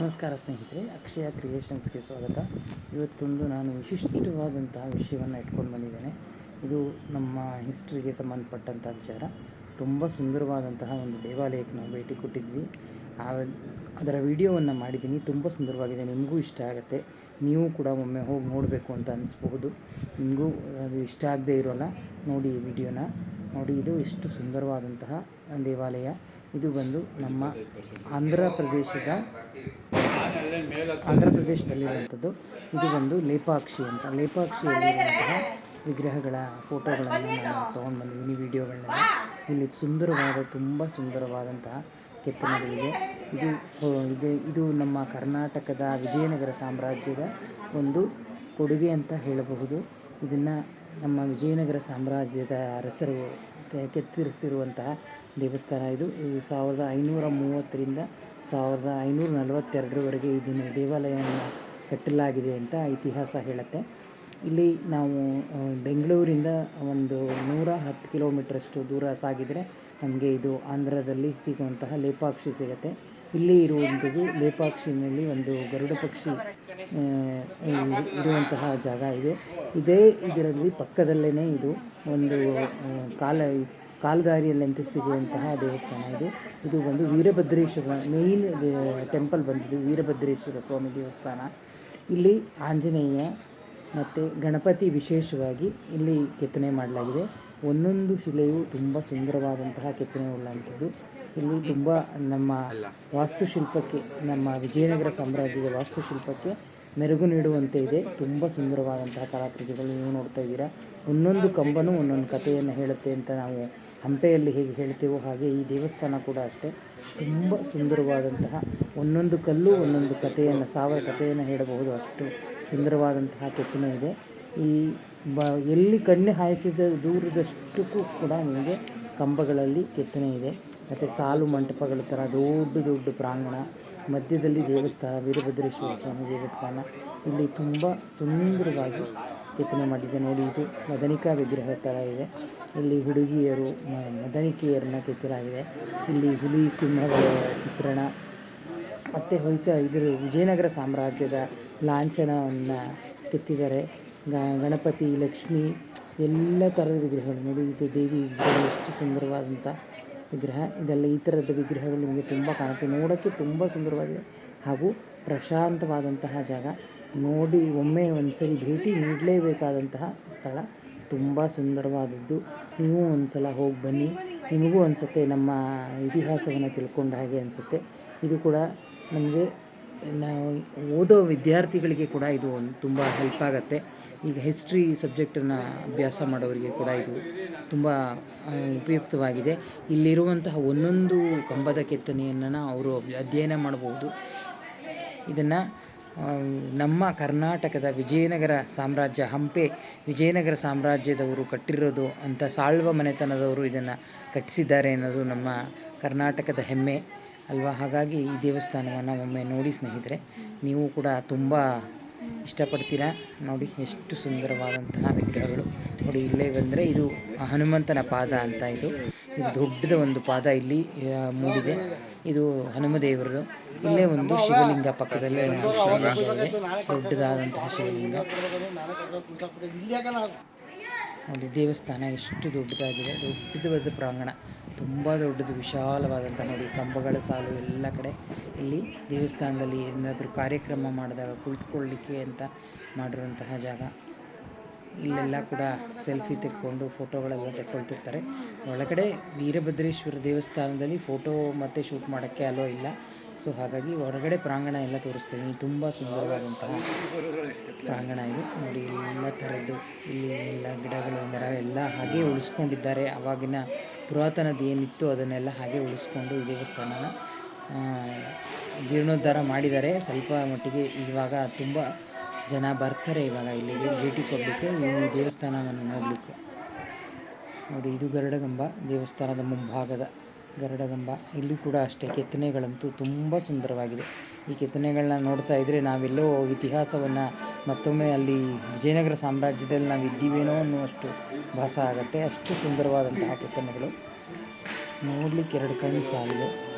ನಮಸ್ಕಾರ ಸ್ನೇಹಿತರೆ, ಅಕ್ಷಯ ಕ್ರಿಯೇಷನ್ಸ್ಗೆ ಸ್ವಾಗತ. ಇವತ್ತೊಂದು ನಾನು ವಿಶಿಷ್ಟವಾದಂತಹ ವಿಷಯವನ್ನು ಇಟ್ಕೊಂಡು ಬಂದಿದ್ದೇನೆ. ಇದು ನಮ್ಮ ಹಿಸ್ಟ್ರಿಗೆ ಸಂಬಂಧಪಟ್ಟಂಥ ವಿಚಾರ. ತುಂಬ ಸುಂದರವಾದಂತಹ ಒಂದು ದೇವಾಲಯಕ್ಕೆ ನಾವು ಭೇಟಿ ಕೊಟ್ಟಿದ್ವಿ. ಆ ಅದರ ವಿಡಿಯೋವನ್ನು ಮಾಡಿದ್ದೀನಿ. ತುಂಬ ಸುಂದರವಾಗಿದೆ. ನಿಮಗೂ ಇಷ್ಟ ಆಗುತ್ತೆ. ನೀವು ಕೂಡ ಒಮ್ಮೆ ಹೋಗಿ ನೋಡಬೇಕು ಅಂತ ಅನಿಸ್ಬಹುದು. ನಿಮಗೂ ಅದು ಇಷ್ಟ ಆಗದೇ ಇರೋಲ್ಲ. ನೋಡಿ ಈ ವಿಡಿಯೋನ. ನೋಡಿ, ಇದು ಎಷ್ಟು ಸುಂದರವಾದಂತಹ ದೇವಾಲಯ. ಇದು ಬಂದು ನಮ್ಮ ಆಂಧ್ರ ಪ್ರದೇಶದ ಆಂಧ್ರ ಪ್ರದೇಶದಲ್ಲಿರುವಂಥದ್ದು ಇದು ಒಂದು ಲೇಪಾಕ್ಷಿ ಅಂತ. ಲೇಪಾಕ್ಷಿಯಲ್ಲಿರುವಂತಹ ವಿಗ್ರಹಗಳ ಫೋಟೋಗಳನ್ನು ನಾನು ತೊಗೊಂಡು ಬಂದಿದ್ದೀನಿ ವಿಡಿಯೋಗಳನ್ನೆಲ್ಲ ಇಲ್ಲಿ ಸುಂದರವಾದ, ತುಂಬ ಸುಂದರವಾದಂತಹ ಕೆತ್ತನೆಗಳಿದೆ. ಇದು ಇದು ಇದು ನಮ್ಮ ಕರ್ನಾಟಕದ ವಿಜಯನಗರ ಸಾಮ್ರಾಜ್ಯದ ಒಂದು ಕೊಡುಗೆ ಅಂತ ಹೇಳಬಹುದು. ಇದನ್ನು ನಮ್ಮ ವಿಜಯನಗರ ಸಾಮ್ರಾಜ್ಯದ ಅರಸರು ಕೆತ್ತಿರಿಸಿರುವಂತಹ ದೇವಸ್ಥಾನ ಇದು. ಇದು ಸಾವಿರದ ಐನೂರ ಮೂವತ್ತರಿಂದ ಸಾವಿರದ ಐನೂರ ನಲವತ್ತೆರಡರವರೆಗೆ ಇದನ್ನು ದೇವಾಲಯವನ್ನು ಕಟ್ಟಲಾಗಿದೆ ಅಂತ ಇತಿಹಾಸ ಹೇಳುತ್ತೆ. ಇಲ್ಲಿ ನಾವು ಬೆಂಗಳೂರಿಂದ ಒಂದು ನೂರ ಹತ್ತು ಕಿಲೋಮೀಟ್ರಷ್ಟು ದೂರ ಸಾಗಿದರೆ ನಮಗೆ ಇದು ಆಂಧ್ರದಲ್ಲಿ ಸಿಗುವಂತಹ ಲೇಪಾಕ್ಷಿ ಸಿಗುತ್ತೆ. ಇಲ್ಲಿ ಇರುವಂಥದ್ದು ಲೇಪಾಕ್ಷಿನಲ್ಲಿ ಒಂದು ಗರುಡ ಪಕ್ಷಿ ಇರುವಂತಹ ಜಾಗ ಇದು. ಇದೇ ಇದರಲ್ಲಿ ಪಕ್ಕದಲ್ಲೇ ಇದು ಒಂದು ಕಾಲ ಕಾಲದಾರಿಯಲ್ಲಂತೆ ಸಿಗುವಂತಹ ದೇವಸ್ಥಾನ ಇದು. ಇದು ಒಂದು ವೀರಭದ್ರೇಶ್ವರ ಮೇಯ್ನ್ ಟೆಂಪಲ್ ಬಂದಿದ್ದು ವೀರಭದ್ರೇಶ್ವರ ಸ್ವಾಮಿ ದೇವಸ್ಥಾನ. ಇಲ್ಲಿ ಆಂಜನೇಯ ಮತ್ತು ಗಣಪತಿ ವಿಶೇಷವಾಗಿ ಇಲ್ಲಿ ಕೆತ್ತನೆ ಮಾಡಲಾಗಿದೆ. ಒಂದೊಂದು ಶಿಲೆಯು ತುಂಬ ಸುಂದರವಾದಂತಹ ಕೆತ್ತನೆ ಉಳ್ಳಂಥದ್ದು. ಇಲ್ಲಿ ತುಂಬ ನಮ್ಮ ವಾಸ್ತುಶಿಲ್ಪಕ್ಕೆ, ನಮ್ಮ ವಿಜಯನಗರ ಸಾಮ್ರಾಜ್ಯದ ವಾಸ್ತುಶಿಲ್ಪಕ್ಕೆ ಮೆರುಗು ನೀಡುವಂತೆ ಇದೆ. ತುಂಬ ಸುಂದರವಾದಂತಹ ಕಲಾಕೃತಿಗಳು ನೀವು ನೋಡ್ತಾ ಇದ್ದೀರಾ. ಒಂದೊಂದು ಕಂಬನೂ ಒಂದೊಂದು ಕಥೆಯನ್ನು ಹೇಳುತ್ತೆ ಅಂತ ನಾವು ಹಂಪೆಯಲ್ಲಿ ಹೇಗೆ ಹೇಳ್ತೇವೋ ಹಾಗೆ ಈ ದೇವಸ್ಥಾನ ಕೂಡ ಅಷ್ಟೇ. ತುಂಬ ಸುಂದರವಾದಂತಹ ಒಂದೊಂದು ಕಲ್ಲು, ಒಂದೊಂದು ಕಥೆಯನ್ನು, ಸಾವಿರ ಕಥೆಯನ್ನು ಹೇಳಬಹುದು. ಅಷ್ಟು ಸುಂದರವಾದಂತಹ ಕೆತ್ತನೆ ಇದೆ. ಈ ಬ, ಎಲ್ಲಿ ಕಣ್ಣು ಹಾಯಿಸಿದ ದೂರದಷ್ಟಕ್ಕೂ ಕೂಡ ನಿಮಗೆ ಕಂಬಗಳಲ್ಲಿ ಕೆತ್ತನೆ ಇದೆ. ಮತ್ತು ಸಾಲು ಮಂಟಪಗಳ ಥರ ದೊಡ್ಡ ದೊಡ್ಡ ಪ್ರಾಂಗಣ, ಮಧ್ಯದಲ್ಲಿ ದೇವಸ್ಥಾನ, ವೀರಭದ್ರೇಶ್ವರ ಸ್ವಾಮಿ ದೇವಸ್ಥಾನ. ಇಲ್ಲಿ ತುಂಬ ಸುಂದರವಾಗಿ ಕೆತ್ತನೆ ಮಾಡಿದೆ ನೋಡಿ, ಇದು ಮದನಿಕಾ ವಿಗ್ರಹ ಥರ ಇದೆ. ಇಲ್ಲಿ ಹುಡುಗಿಯರು ಮದನಿಕೆಯರನ್ನ ಕೆತ್ತಲಾಗಿದೆ. ಇಲ್ಲಿ ಹುಲಿ ಸಿಂಹಗಳ ಚಿತ್ರಣ, ಮತ್ತು ಹೊಯ್ಸ ಇದರ ವಿಜಯನಗರ ಸಾಮ್ರಾಜ್ಯದ ಲಾಂಛನವನ್ನು ಕೆತ್ತಿದ್ದಾರೆ. ಗಣಪತಿ, ಲಕ್ಷ್ಮಿ, ಎಲ್ಲ ಥರದ ವಿಗ್ರಹಗಳು ನೋಡಿ, ಇದು ದೇವಿ ಎಷ್ಟು ಸುಂದರವಾದಂಥ ವಿಗ್ರಹ. ಇದೆಲ್ಲ ಈ ಥರದ ವಿಗ್ರಹಗಳು ನಿಮಗೆ ತುಂಬ ಕಾಣುತ್ತೆ. ನೋಡೋಕ್ಕೆ ತುಂಬ ಸುಂದರವಾಗಿದೆ. ಹಾಗೂ ಪ್ರಶಾಂತವಾದಂತಹ ಜಾಗ. ನೋಡಿ, ಒಮ್ಮೆ ಒಂದು ಸರಿ ಭೇಟಿ ನೀಡಲೇಬೇಕಾದಂತಹ ಸ್ಥಳ ತುಂಬ ಸುಂದರವಾದದ್ದು. ನೀವು ಒಂದು ಸಲ ಹೋಗಿ ಬನ್ನಿ. ನಿಮಗೂ ಅನಿಸುತ್ತೆ ನಮ್ಮ ಇತಿಹಾಸವನ್ನು ತಿಳ್ಕೊಂಡ ಹಾಗೆ ಅನಿಸುತ್ತೆ. ಇದು ಕೂಡ ನಮಗೆ, ನಾವು ಓದೋ ವಿದ್ಯಾರ್ಥಿಗಳಿಗೆ ಕೂಡ ಇದು ಒಂದು ತುಂಬ ಹೆಲ್ಪ್ ಆಗುತ್ತೆ. ಈಗ ಹಿಸ್ಟ್ರಿ ಸಬ್ಜೆಕ್ಟನ್ನು ಅಭ್ಯಾಸ ಮಾಡೋರಿಗೆ ಕೂಡ ಇದು ತುಂಬ ಉಪಯುಕ್ತವಾಗಿದೆ. ಇಲ್ಲಿರುವಂತಹ ಒಂದೊಂದು ಕಂಬದ ಕೆತ್ತನೆಯನ್ನು ಅವರು ಅಧ್ಯಯನ ಮಾಡಬಹುದು. ಇದನ್ನು ನಮ್ಮ ಕರ್ನಾಟಕದ ವಿಜಯನಗರ ಸಾಮ್ರಾಜ್ಯ, ಹಂಪೆ ವಿಜಯನಗರ ಸಾಮ್ರಾಜ್ಯದವರು ಕಟ್ಟಿರೋದು ಅಂತ ಸಾಳ್ವ ಮನೆತನದವರು ಇದನ್ನು ಕಟ್ಟಿಸಿದ್ದಾರೆ ಅನ್ನೋದು ನಮ್ಮ ಕರ್ನಾಟಕದ ಹೆಮ್ಮೆ ಅಲ್ವಾ? ಹಾಗಾಗಿ ಈ ದೇವಸ್ಥಾನವನ್ನು ಒಮ್ಮೆ ನೋಡಿ ಸ್ನೇಹಿತರೆ, ನೀವು ಕೂಡ ತುಂಬ ಇಷ್ಟಪಡ್ತೀರಾ? ನೋಡಿ, ಎಷ್ಟು ಸುಂದರವಾದಂತಹ ವಿಗ್ರಹಗಳು. ನೋಡಿ, ಇಲ್ಲೇ ಬಂದರೆ ಇದು ಹನುಮಂತನ ಪಾದ ಅಂತ ಇದು. ಇದು ದೊಡ್ಡದ ಒಂದು ಪಾದ ಇಲ್ಲಿ ಮೂಡಿದೆ. ಇದು ಹನುಮದೇವರದು ಇಲ್ಲೇ ಒಂದು ಶಿವಲಿಂಗ ಪಕ್ಕದಲ್ಲೇ ಒಂದು ದೊಡ್ಡದಾದಂತಹ ಶಿವಲಿಂಗ. ನೋಡಿ ದೇವಸ್ಥಾನ ಎಷ್ಟು ದೊಡ್ಡದಾಗಿದೆ. ದೊಡ್ಡದಾದ ಪ್ರಾಂಗಣ. ತುಂಬ ದೊಡ್ಡದು ವಿಶಾಲವಾದಂಥ ನೋಡಿ, ಕಂಬಗಳ ಸಾಲು ಎಲ್ಲ ಕಡೆ. ಇಲ್ಲಿ ದೇವಸ್ಥಾನದಲ್ಲಿ ಏನಾದರೂ ಕಾರ್ಯಕ್ರಮ ಮಾಡಿದಾಗ ಕುಳಿತುಕೊಳ್ಳಿಕ್ಕೆ ಅಂತ ಮಾಡಿರುವಂತಹ ಜಾಗ. ಇಲ್ಲೆಲ್ಲ ಕೂಡ ಸೆಲ್ಫಿ ತೆಕ್ಕೊಂಡು ಫೋಟೋಗಳೆಲ್ಲ ತೆಕ್ಕೊಳ್ತಿರ್ತಾರೆ. ಒಳಗಡೆ ವೀರಭದ್ರೇಶ್ವರ ದೇವಸ್ಥಾನದಲ್ಲಿ ಫೋಟೋ ಮತ್ತು ಶೂಟ್ ಮಾಡೋಕ್ಕೆ ಅಲೋ ಇಲ್ಲ. ಸೊ ಹಾಗಾಗಿ ಹೊರಗಡೆ ಪ್ರಾಂಗಣ ಎಲ್ಲ ತೋರಿಸ್ತೀನಿ. ತುಂಬ ಸುಂದರವಾದಂತಹ ಪ್ರಾಂಗಣ ಇದು. ನೋಡಿ ಎಲ್ಲ ಥರದ್ದು, ಇಲ್ಲಿ ಎಲ್ಲ ಗಿಡಗಳು, ಮರ ಎಲ್ಲ ಹಾಗೆ ಉಳಿಸ್ಕೊಂಡಿದ್ದಾರೆ. ಅವಾಗಿನ ಪುರಾತನದ ಏನಿತ್ತು ಅದನ್ನೆಲ್ಲ ಹಾಗೆ ಉಳಿಸ್ಕೊಂಡು ಈ ದೇವಸ್ಥಾನನ ಜೀರ್ಣೋದ್ಧಾರ ಮಾಡಿದ್ದಾರೆ. ಸ್ವಲ್ಪ ಮಟ್ಟಿಗೆ ಇವಾಗ ತುಂಬ ಜನ ಬರ್ತಾರೆ ಇವಾಗ ಇಲ್ಲಿಗೆ. ಭೇಟಿ ಕೊಡಲಿಕ್ಕೆ, ಈ ದೇವಸ್ಥಾನವನ್ನು ನೋಡಲಿಕ್ಕೆ. ನೋಡಿ, ಇದು ಗರುಡಗಂಬ ದೇವಸ್ಥಾನದ ಮುಂಭಾಗದ ಗರುಡಗಂಬ. ಇಲ್ಲಿ ಕೂಡ ಅಷ್ಟೇ, ಕೆತ್ತನೆಗಳಂತೂ ತುಂಬ ಸುಂದರವಾಗಿದೆ. ಈ ಕೆತ್ತನೆಗಳನ್ನ ನೋಡ್ತಾ ಇದ್ದರೆ ನಾವೆಲ್ಲೋ ಇತಿಹಾಸವನ್ನು ಮತ್ತೊಮ್ಮೆ ಅಲ್ಲಿ ವಿಜಯನಗರ ಸಾಮ್ರಾಜ್ಯದಲ್ಲಿ ನಾವು ಇದ್ದೀವೇನೋ ಅನ್ನುವಷ್ಟು ಭಾಸ ಆಗುತ್ತೆ. ಅಷ್ಟು ಸುಂದರವಾದಂತಹ ಕೆತ್ತನೆಗಳು. ನೋಡಲಿಕ್ಕೆ ಎರಡು ಕಣ್ಣು ಸಾಲಿದೆ.